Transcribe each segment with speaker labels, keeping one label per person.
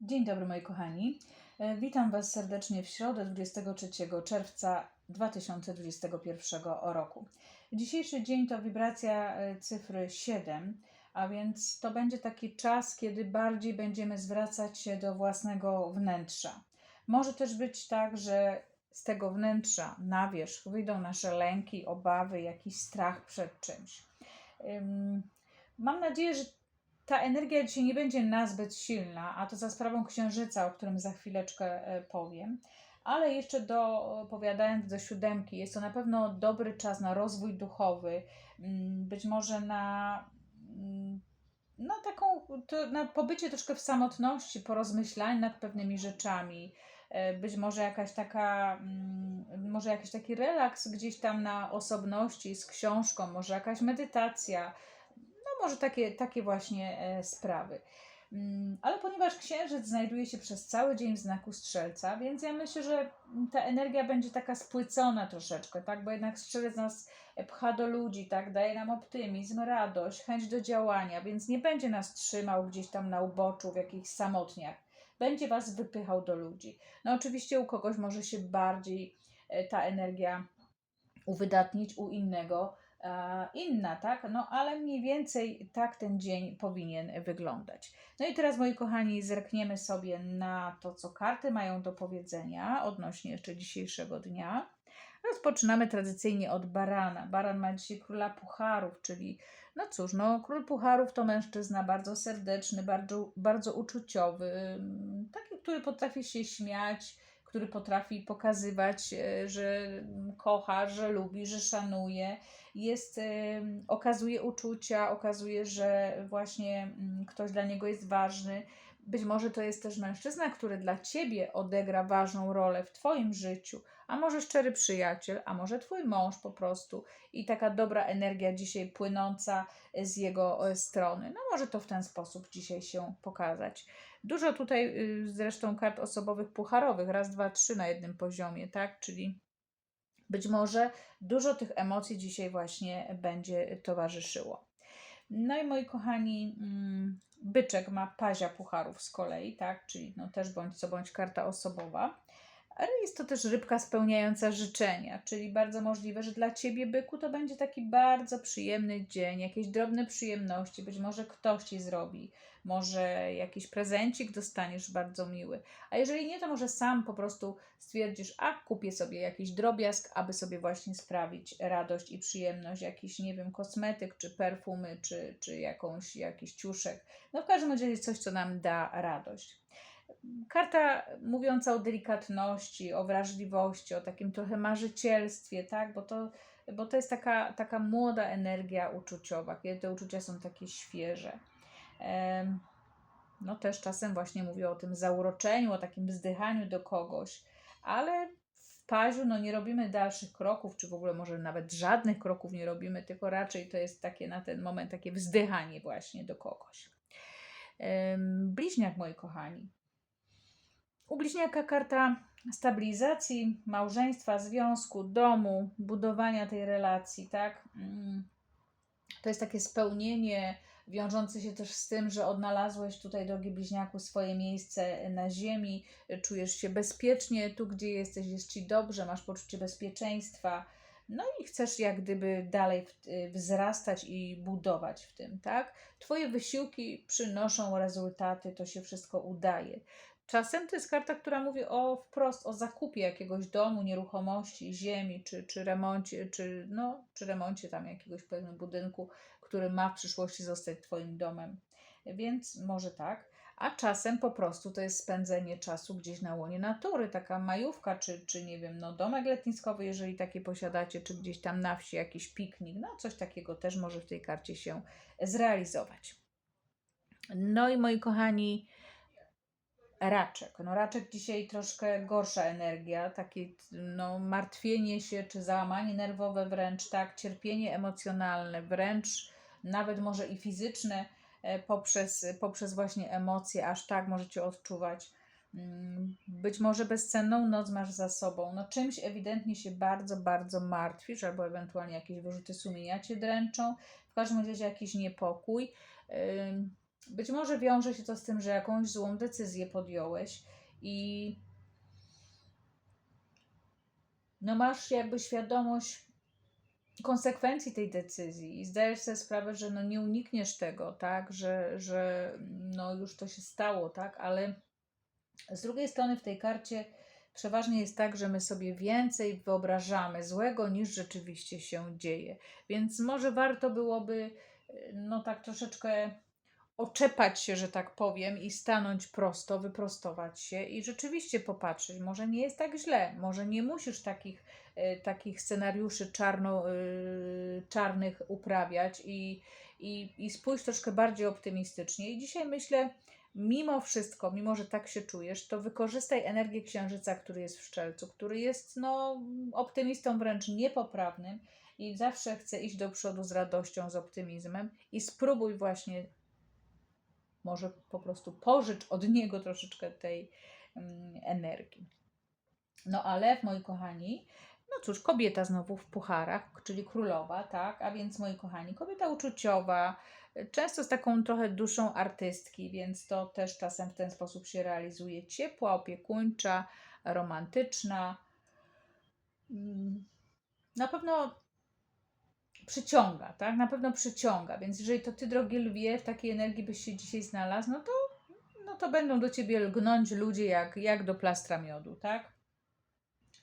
Speaker 1: Dzień dobry moi kochani. E, Witam Was serdecznie w środę 23 czerwca 2021 roku. Dzisiejszy dzień to wibracja e, cyfry 7, a więc to będzie taki czas, kiedy bardziej będziemy zwracać się do własnego wnętrza. Może też być tak, że z tego wnętrza na wierzch wyjdą nasze lęki, obawy, jakiś strach przed czymś. Ym, Mam nadzieję, że ta energia dzisiaj nie będzie nazbyt silna, a to za sprawą księżyca, o którym za chwileczkę e, powiem. Ale jeszcze dopowiadając do siódemki, jest to na pewno dobry czas na rozwój duchowy, mm, być może na, mm, na taką, na pobycie troszkę w samotności, porozmyślań nad pewnymi rzeczami. E, Być może jakaś taka, mm, może jakiś taki relaks gdzieś tam na osobności z książką, może jakaś medytacja, może takie, takie właśnie e, sprawy. Mm, Ale ponieważ księżyc znajduje się przez cały dzień w znaku strzelca, więc ja myślę, że ta energia będzie taka spłycona troszeczkę, tak? Bo jednak strzelec nas pcha do ludzi, tak? Daje nam optymizm, radość, chęć do działania, więc nie będzie nas trzymał gdzieś tam na uboczu w jakichś samotniach. Będzie was wypychał do ludzi. No oczywiście u kogoś może się bardziej e, ta energia uwydatnić, u innego e, inna, tak? No ale mniej więcej tak ten dzień powinien wyglądać. No i teraz, moi kochani, zerkniemy sobie na to, co karty mają do powiedzenia odnośnie jeszcze dzisiejszego dnia. Rozpoczynamy tradycyjnie od barana. Baran ma dzisiaj króla pucharów, czyli no cóż, no król pucharów to mężczyzna bardzo serdeczny, bardzo, bardzo uczuciowy, taki, który potrafi się śmiać, który potrafi pokazywać, e, że kocha, że lubi, że szanuje. Jest, okazuje uczucia, okazuje, że właśnie mm, ktoś dla niego jest ważny. Być może to jest też mężczyzna, który dla ciebie odegra ważną rolę w twoim życiu, a może szczery przyjaciel, a może twój mąż po prostu i taka dobra energia dzisiaj płynąca z jego e, strony. No może to w ten sposób dzisiaj się pokazać. Dużo tutaj y, zresztą kart osobowych pucharowych, raz, dwa, trzy na jednym poziomie, tak? Czyli być może dużo tych emocji dzisiaj właśnie będzie towarzyszyło. No i moi kochani, mm, byczek ma pazia pucharów z kolei, tak? Czyli no też bądź co bądź karta osobowa. Ale jest to też rybka spełniająca życzenia, czyli bardzo możliwe, że dla ciebie, byku, to będzie taki bardzo przyjemny dzień, jakieś drobne przyjemności, być może ktoś ci zrobi, może jakiś prezencik dostaniesz bardzo miły. A jeżeli nie, to może sam po prostu stwierdzisz, a kupię sobie jakiś drobiazg, aby sobie właśnie sprawić radość i przyjemność, jakiś, nie wiem, kosmetyk, czy perfumy, czy, czy jakąś, jakiś ciuszek. No w każdym razie coś, co nam da radość. Karta mówiąca o delikatności, o wrażliwości, o takim trochę marzycielstwie, tak? Bo to, bo to jest taka, taka młoda energia uczuciowa, kiedy te uczucia są takie świeże. No też czasem właśnie mówię o tym zauroczeniu, o takim wzdychaniu do kogoś, ale w paziu no nie robimy dalszych kroków, czy w ogóle może nawet żadnych kroków nie robimy, tylko raczej to jest takie na ten moment takie wzdychanie właśnie do kogoś. Bliźniak, moi kochani. U bliźniaka karta stabilizacji małżeństwa, związku, domu, budowania tej relacji, tak? Mm. To jest takie spełnienie wiążące się też z tym, że odnalazłeś tutaj, drogi bliźniaku, swoje miejsce na ziemi, czujesz się bezpiecznie, tu gdzie jesteś jest ci dobrze, masz poczucie bezpieczeństwa. No i chcesz jak gdyby dalej wzrastać i budować w tym, tak? Twoje wysiłki przynoszą rezultaty, to się wszystko udaje. Czasem to jest karta, która mówi o wprost o zakupie jakiegoś domu, nieruchomości, ziemi, czy, czy remoncie, czy, no, czy remoncie tam jakiegoś pewnego budynku, który ma w przyszłości zostać Twoim domem. Więc może tak. A czasem po prostu to jest spędzenie czasu gdzieś na łonie natury, taka majówka, czy, czy nie wiem, no domek letniskowy, jeżeli takie posiadacie, czy gdzieś tam na wsi jakiś piknik, no coś takiego też może w tej karcie się zrealizować. No i moi kochani, Raczek. No raczek dzisiaj troszkę gorsza energia, takie no, martwienie się czy załamanie nerwowe wręcz, tak, cierpienie emocjonalne, wręcz nawet może i fizyczne e, poprzez, poprzez właśnie emocje, aż tak możecie odczuwać. Mm, Być może bezcenną noc masz za sobą. No czymś ewidentnie się bardzo, bardzo martwisz, albo ewentualnie jakieś wyrzuty sumienia cię dręczą. W każdym razie jakiś niepokój. Być może wiąże się to z tym, że jakąś złą decyzję podjąłeś i no masz jakby świadomość konsekwencji tej decyzji i zdajesz sobie sprawę, że no nie unikniesz tego, tak, że, że no już to się stało, tak, ale z drugiej strony w tej karcie przeważnie jest tak, że my sobie więcej wyobrażamy złego niż rzeczywiście się dzieje. Więc może warto byłoby no tak troszeczkę oczepać się, że tak powiem, i stanąć prosto, wyprostować się i rzeczywiście popatrzeć. Może nie jest tak źle, może nie musisz takich, y, takich scenariuszy czarno, y, czarnych uprawiać i, i, i spójrz troszkę bardziej optymistycznie. I dzisiaj myślę, mimo wszystko, mimo że tak się czujesz, to wykorzystaj energię księżyca, który jest w szczelcu, który jest no, optymistą wręcz niepoprawnym i zawsze chce iść do przodu z radością, z optymizmem i spróbuj właśnie może po prostu pożycz od niego troszeczkę tej mm, energii. No ale, moi kochani, no cóż, kobieta znowu w pucharach, czyli królowa, tak? A więc, moi kochani, kobieta uczuciowa, często z taką trochę duszą artystki, więc to też czasem w ten sposób się realizuje. Ciepła, opiekuńcza, romantyczna. Mm, na pewno przyciąga, tak? Na pewno przyciąga. Więc jeżeli to ty, drogi lwie, w takiej energii byś się dzisiaj znalazł, no to, no to będą do ciebie lgnąć ludzie jak, jak do plastra miodu, tak?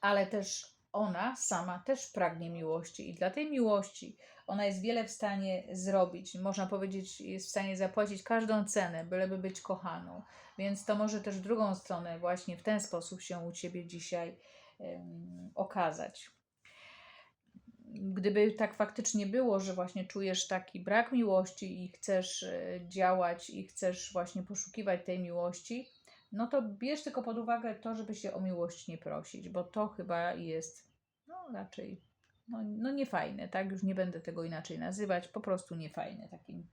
Speaker 1: Ale też ona sama też pragnie miłości i dla tej miłości ona jest wiele w stanie zrobić. Można powiedzieć, jest w stanie zapłacić każdą cenę, byleby być kochaną. Więc to może też drugą stronę właśnie w ten sposób się u ciebie dzisiaj um, okazać gdyby tak faktycznie było, że właśnie czujesz taki brak miłości i chcesz e, działać i chcesz właśnie poszukiwać tej miłości, no to bierz tylko pod uwagę to, żeby się o miłość nie prosić, bo to chyba jest no raczej no, no niefajne, tak? Już nie będę tego inaczej nazywać, po prostu niefajne. Takim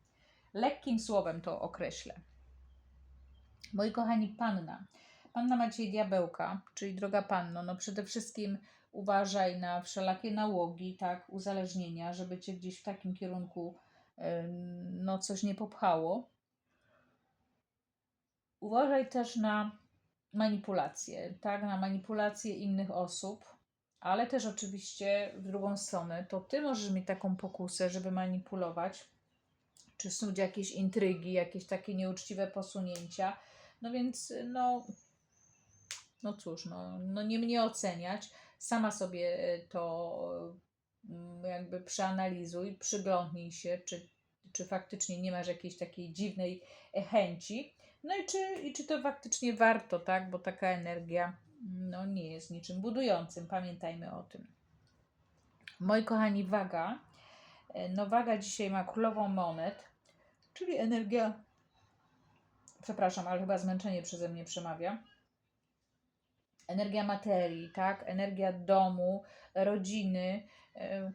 Speaker 1: lekkim słowem to określę. Moi kochani, panna. Panna ma dzisiaj diabełka, czyli droga panno, no przede wszystkim uważaj na wszelakie nałogi, tak, uzależnienia, żeby cię gdzieś w takim kierunku no coś nie popchało. Uważaj też na manipulacje, tak, na manipulacje innych osób, ale też oczywiście w drugą stronę, to ty możesz mieć taką pokusę, żeby manipulować, czy snuć jakieś intrygi, jakieś takie nieuczciwe posunięcia. No więc, no, no cóż, no, no nie mnie oceniać sama sobie e, to mm, jakby przeanalizuj, przyglądnij się, czy, czy faktycznie nie masz jakiejś takiej dziwnej e, chęci. No i czy, i czy to faktycznie warto, tak? Bo taka energia no, nie jest niczym budującym. Pamiętajmy o tym. Moi kochani, waga. E, no, waga dzisiaj ma królową monet, czyli energia. Przepraszam, ale chyba zmęczenie przeze mnie przemawia energia materii, tak? energia domu, rodziny.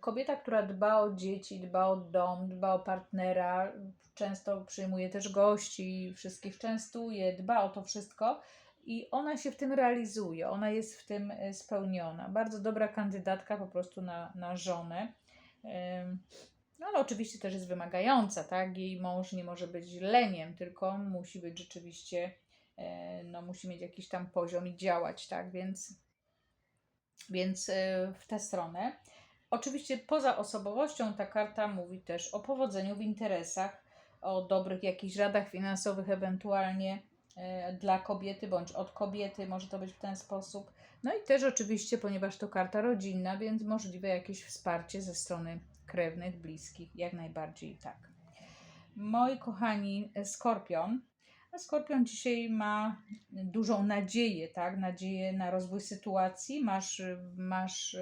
Speaker 1: Kobieta, która dba o dzieci, dba o dom, dba o partnera, często przyjmuje też gości, wszystkich częstuje, dba o to wszystko i ona się w tym realizuje, ona jest w tym e, spełniona. Bardzo dobra kandydatka po prostu na, na żonę. No ale oczywiście też jest wymagająca, tak? Jej mąż nie może być leniem, tylko musi być rzeczywiście no, musi mieć jakiś tam poziom i działać, tak? Więc, więc e, w tę stronę. Oczywiście poza osobowością ta karta mówi też o powodzeniu w interesach, o dobrych jakichś radach finansowych ewentualnie e, dla kobiety bądź od kobiety, może to być w ten sposób. No i też oczywiście, ponieważ to karta rodzinna, więc możliwe jakieś wsparcie ze strony krewnych, bliskich, jak najbardziej tak. Moi kochani, Skorpion, a Skorpion dzisiaj ma dużą nadzieję, tak? Nadzieję na rozwój sytuacji. Masz, masz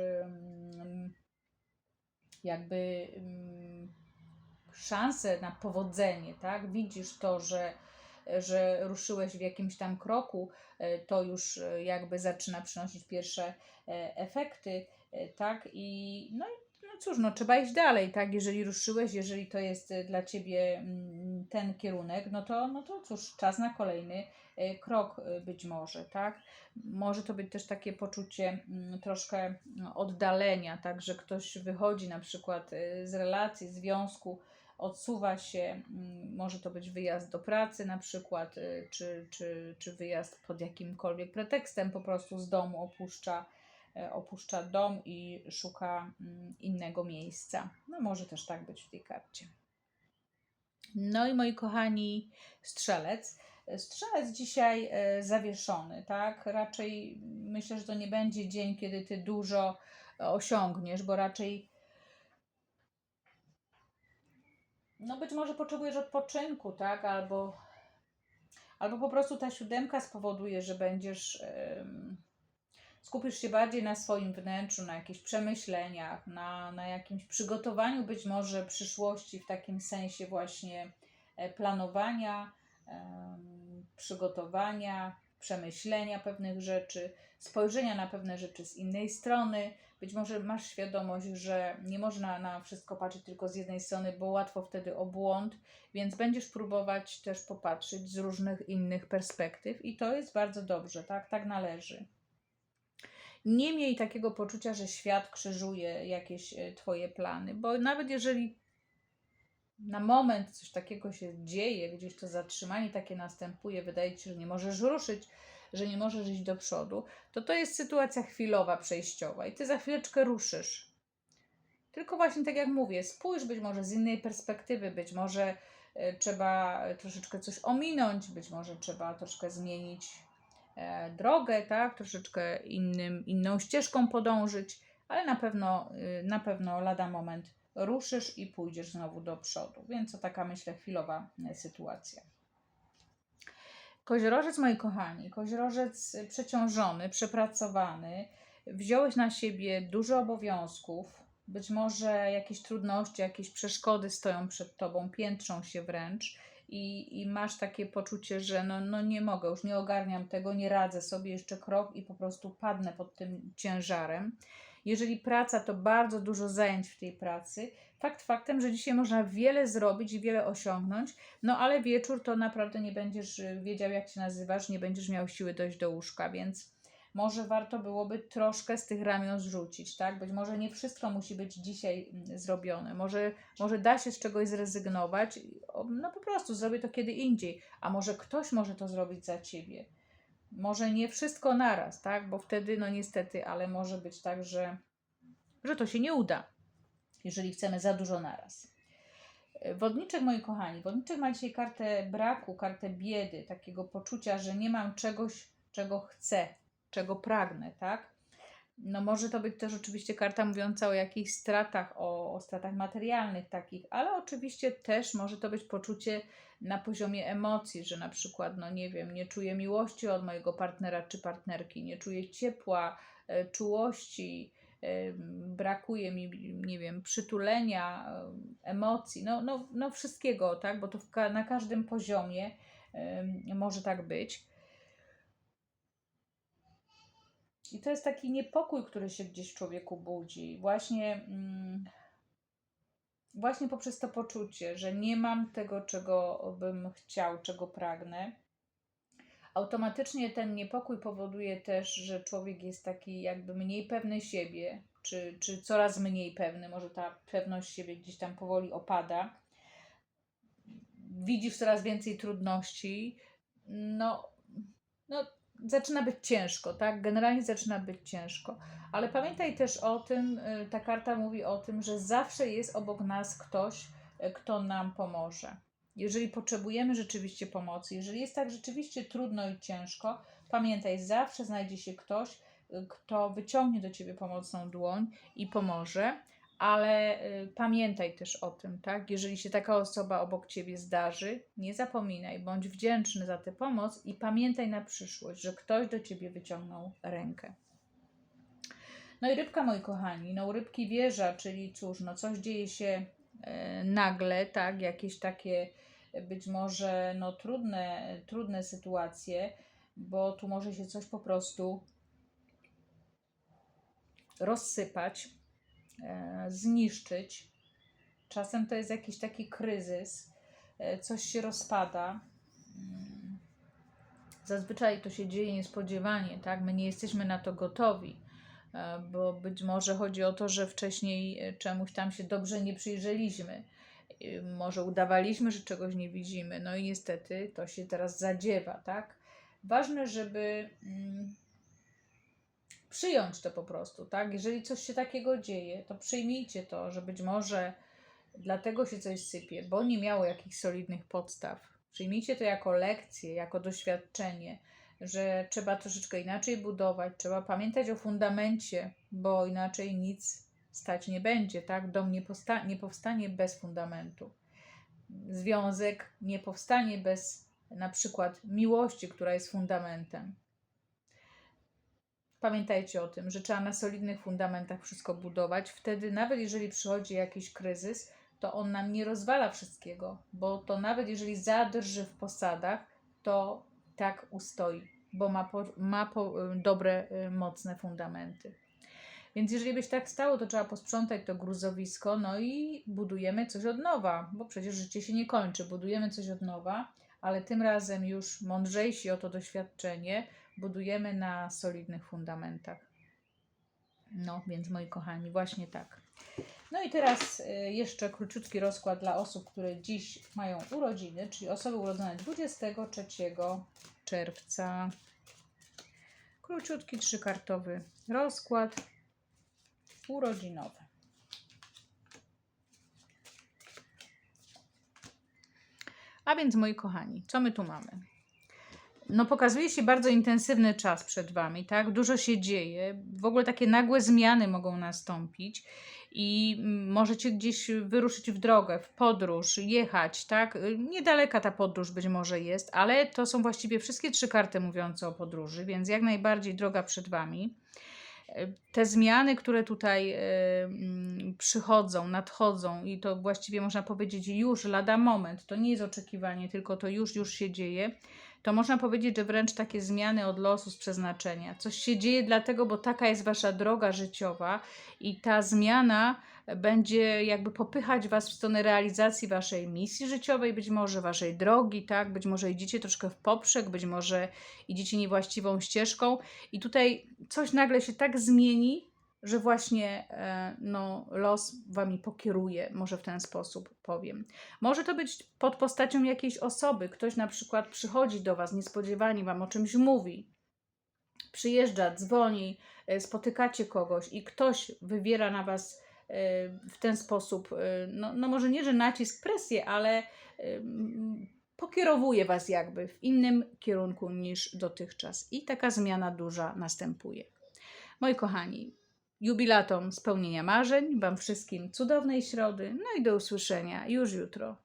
Speaker 1: jakby szansę na powodzenie, tak? Widzisz to, że, że ruszyłeś w jakimś tam kroku, e, to już e, jakby zaczyna przynosić pierwsze e, efekty, tak? I no cóż, no trzeba iść dalej, tak? Jeżeli ruszyłeś, jeżeli to jest y, dla ciebie mm, ten kierunek, no to, no to cóż, czas na kolejny y, krok y, być może, tak? Może to być też takie poczucie mm, troszkę no, oddalenia, tak? Że ktoś wychodzi na przykład z relacji, związku odsuwa się, mm, może to być wyjazd do pracy na przykład, czy, czy, czy wyjazd pod jakimkolwiek pretekstem, po prostu z domu opuszcza, opuszcza dom i szuka mm, innego miejsca. No może też tak być w tej karcie. No i moi kochani, strzelec. Strzelec dzisiaj e, zawieszony, tak? Raczej myślę, że to nie będzie dzień, kiedy ty dużo osiągniesz, bo raczej no być może potrzebujesz odpoczynku, tak? Albo, albo po prostu ta siódemka spowoduje, że będziesz em, skupisz się bardziej na swoim wnętrzu, na jakichś przemyśleniach, na, na jakimś przygotowaniu być może przyszłości w takim sensie właśnie e, planowania, przygotowania, przemyślenia pewnych rzeczy, spojrzenia na pewne rzeczy z innej strony. Być może masz świadomość, że nie można na wszystko patrzeć tylko z jednej strony, bo łatwo wtedy o błąd, więc będziesz próbować też popatrzeć z różnych innych perspektyw i to jest bardzo dobrze, tak? Tak należy. Nie miej takiego poczucia, że świat krzyżuje jakieś e, Twoje plany, bo nawet jeżeli na moment coś takiego się dzieje, gdzieś to zatrzymanie takie następuje, wydaje ci się, że nie możesz ruszyć, że nie możesz iść do przodu, to to jest sytuacja chwilowa, przejściowa i ty za chwileczkę ruszysz. Tylko właśnie tak jak mówię, spójrz być może z innej perspektywy, być może e, trzeba troszeczkę coś ominąć, być może trzeba troszkę zmienić e, drogę, tak, troszeczkę innym, inną ścieżką podążyć, ale na pewno, y, na pewno lada moment ruszysz i pójdziesz znowu do przodu. Więc to taka, myślę, chwilowa e, sytuacja. Koziorożec, moi kochani, koziorożec przeciążony, przepracowany, wziąłeś na siebie dużo obowiązków, być może jakieś trudności, jakieś przeszkody stoją przed tobą, piętrzą się wręcz i, i masz takie poczucie, że no, no nie mogę, już nie ogarniam tego, nie radzę sobie jeszcze krok i po prostu padnę pod tym ciężarem. Jeżeli praca, to bardzo dużo zajęć w tej pracy. Fakt faktem, że dzisiaj można wiele zrobić i wiele osiągnąć, no ale wieczór to naprawdę nie będziesz wiedział, jak się nazywasz, nie będziesz miał siły dojść do łóżka, więc może warto byłoby troszkę z tych ramion zrzucić, tak? Być może nie wszystko musi być dzisiaj mm, zrobione. Może, może da się z czegoś zrezygnować. No po prostu zrobię to kiedy indziej. A może ktoś może to zrobić za ciebie. Może nie wszystko naraz, tak? Bo wtedy, no niestety, ale może być tak, że, że to się nie uda, jeżeli chcemy za dużo naraz. Wodniczek, moi kochani, wodniczek ma dzisiaj kartę braku, kartę biedy, takiego poczucia, że nie mam czegoś, czego chcę, czego pragnę, tak? No może to być też oczywiście karta mówiąca o jakichś stratach, o, o stratach materialnych takich, ale oczywiście też może to być poczucie na poziomie emocji, że na przykład, no nie wiem, nie czuję miłości od mojego partnera czy partnerki, nie czuję ciepła, e, czułości, e, brakuje mi, nie wiem, przytulenia, e, emocji, no, no, no wszystkiego, tak, bo to na każdym poziomie może tak być. I to jest taki niepokój, który się gdzieś w człowieku budzi. Właśnie, mm, właśnie poprzez to poczucie, że nie mam tego, czego bym chciał, czego pragnę. Automatycznie ten niepokój powoduje też, że człowiek jest taki jakby mniej pewny siebie, czy, czy coraz mniej pewny. Może ta pewność siebie gdzieś tam powoli opada. Widzisz coraz więcej trudności. No, no zaczyna być ciężko, tak? Generalnie zaczyna być ciężko. Ale pamiętaj też o tym, y, ta karta mówi o tym, że zawsze jest obok nas ktoś, y, kto nam pomoże. Jeżeli potrzebujemy rzeczywiście pomocy, jeżeli jest tak rzeczywiście trudno i ciężko, pamiętaj, zawsze znajdzie się ktoś, y, kto wyciągnie do ciebie pomocną dłoń i pomoże ale y, pamiętaj też o tym, tak? Jeżeli się taka osoba obok ciebie zdarzy, nie zapominaj, bądź wdzięczny za tę pomoc i pamiętaj na przyszłość, że ktoś do ciebie wyciągnął rękę. No i rybka, moi kochani, no rybki wieża, czyli cóż, no coś dzieje się e, nagle, tak? Jakieś takie być może no trudne, trudne sytuacje, bo tu może się coś po prostu rozsypać E, zniszczyć. Czasem to jest jakiś taki kryzys, e, coś się rozpada. Mm. Zazwyczaj to się dzieje niespodziewanie, tak? My nie jesteśmy na to gotowi, e, bo być może chodzi o to, że wcześniej czemuś tam się dobrze nie przyjrzeliśmy może udawaliśmy, że czegoś nie widzimy, no i niestety to się teraz zadziewa, tak? Ważne, żeby mm, przyjąć to po prostu, tak? Jeżeli coś się takiego dzieje, to przyjmijcie to, że być może dlatego się coś sypie, bo nie miało jakichś solidnych podstaw. Przyjmijcie to jako lekcję, jako doświadczenie, że trzeba troszeczkę inaczej budować, trzeba pamiętać o fundamencie, bo inaczej nic stać nie będzie, tak? Dom nie, nie powstanie bez fundamentu. Związek nie powstanie bez na przykład miłości, która jest fundamentem. Pamiętajcie o tym, że trzeba na solidnych fundamentach wszystko budować. Wtedy, nawet jeżeli przychodzi jakiś kryzys, to on nam nie rozwala wszystkiego, bo to nawet jeżeli zadrży w posadach, to tak ustoi, bo ma, po, ma po, dobre, y, mocne fundamenty. Więc jeżeli byś tak stało, to trzeba posprzątać to gruzowisko, no i budujemy coś od nowa, bo przecież życie się nie kończy. Budujemy coś od nowa, ale tym razem już mądrzejsi o to doświadczenie, budujemy na solidnych fundamentach. No, więc moi kochani, właśnie tak. No i teraz y, jeszcze króciutki rozkład dla osób, które dziś mają urodziny, czyli osoby urodzone 23 czerwca. Króciutki trzykartowy rozkład urodzinowy. A więc moi kochani, co my tu mamy? No pokazuje się bardzo intensywny czas przed Wami, tak? Dużo się dzieje, w ogóle takie nagłe zmiany mogą nastąpić i mm, możecie gdzieś wyruszyć w drogę, w podróż, jechać, tak? Niedaleka ta podróż być może jest, ale to są właściwie wszystkie trzy karty mówiące o podróży, więc jak najbardziej droga przed Wami. Te zmiany, które tutaj e, mm, przychodzą, nadchodzą i to właściwie można powiedzieć już lada moment, to nie jest oczekiwanie, tylko to już, już się dzieje to można powiedzieć, że wręcz takie zmiany od losu z przeznaczenia. Coś się dzieje dlatego, bo taka jest wasza droga życiowa i ta zmiana będzie jakby popychać was w stronę realizacji waszej misji życiowej, być może waszej drogi, tak? Być może idziecie troszkę w poprzek, być może idziecie niewłaściwą ścieżką i tutaj coś nagle się tak zmieni, że właśnie e, no, los wami pokieruje, może w ten sposób powiem. Może to być pod postacią jakiejś osoby. Ktoś na przykład przychodzi do was niespodziewanie, wam o czymś mówi, przyjeżdża, dzwoni, e, spotykacie kogoś i ktoś wywiera na was e, w ten sposób, no, no może nie, że nacisk, presję, ale pokierowuje was jakby w innym kierunku niż dotychczas. I taka zmiana duża następuje. Moi kochani, jubilatom spełnienia marzeń, Wam wszystkim cudownej środy, no i do usłyszenia już jutro.